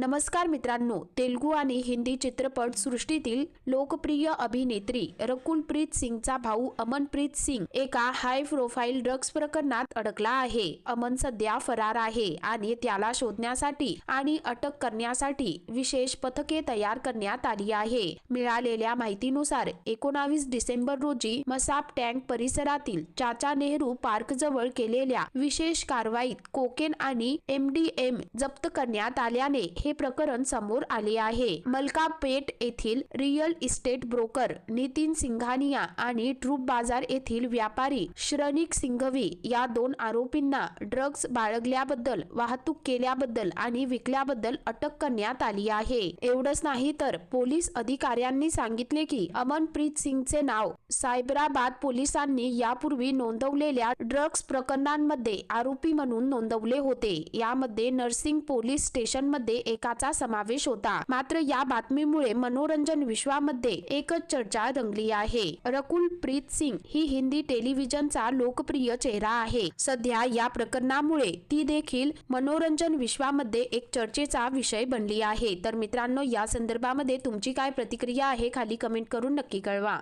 नमस्कार मित्रांनो तेलुगू आणि हिंदी चित्रपट सृष्टीतील लोकप्रिय अभिनेत्री रकुलप्रीत सिंगचा भाऊ अमनप्रीत सिंग एका हाय प्रोफाईल ड्रग्ज प्रकरणात अडकला आहे. अमन सध्या फरार आहे आणि त्याला शोधण्यासाठी आणि अटक करण्यासाठी विशेष पथके तयार करण्यात आली आहे. मिळालेल्या माहितीनुसार एकोणावीस डिसेंबर रोजी मसाप टँक परिसरातील चाचा नेहरू पार्क जवळ केलेल्या विशेष कारवाईत कोकेन आणि एमडीएम जप्त करण्यात आल्याने हे प्रकरण समोर आले आहे. मलकापेट येथील real estate broker Nitin Singhania आणि ट्रूप बाजार येथील व्यापारी श्रनिक सिंघवी या दोन आरोपींना ड्रग्ज बाळगल्याबद्दल वाहतूक केल्याबद्दल आणि विकल्याबद्दल अटक करण्यात आली आहे. एवढंच नाही तर पोलीस अधिकाऱ्यांनी सांगितले की अमनप्रीत सिंगचे नाव सायबराबाद पोलिसांनी यापूर्वी नोंदवलेल्या ड्रग्ज प्रकरणांमध्ये आरोपी म्हणून नोंदवले होते. यामध्ये नर्सिंग पोलीस स्टेशनमध्ये एकाचा समावेश होता. मात्र या बातमीमुळे मनोरंजन विश्वामध्ये एकच चर्चा रंगली आहे. रकुल प्रीत सिंग ही हिंदी टेलिव्हिजनचा लोकप्रिय चेहरा आहे. सध्या या प्रकरणामुळे ती देखील मनोरंजन विश्वामध्ये एक चर्चेचा विषय बनली आहे. तर मित्रांनो या संदर्भामध्ये तुमची काय प्रतिक्रिया आहे खाली कमेंट करून नक्की कळवा.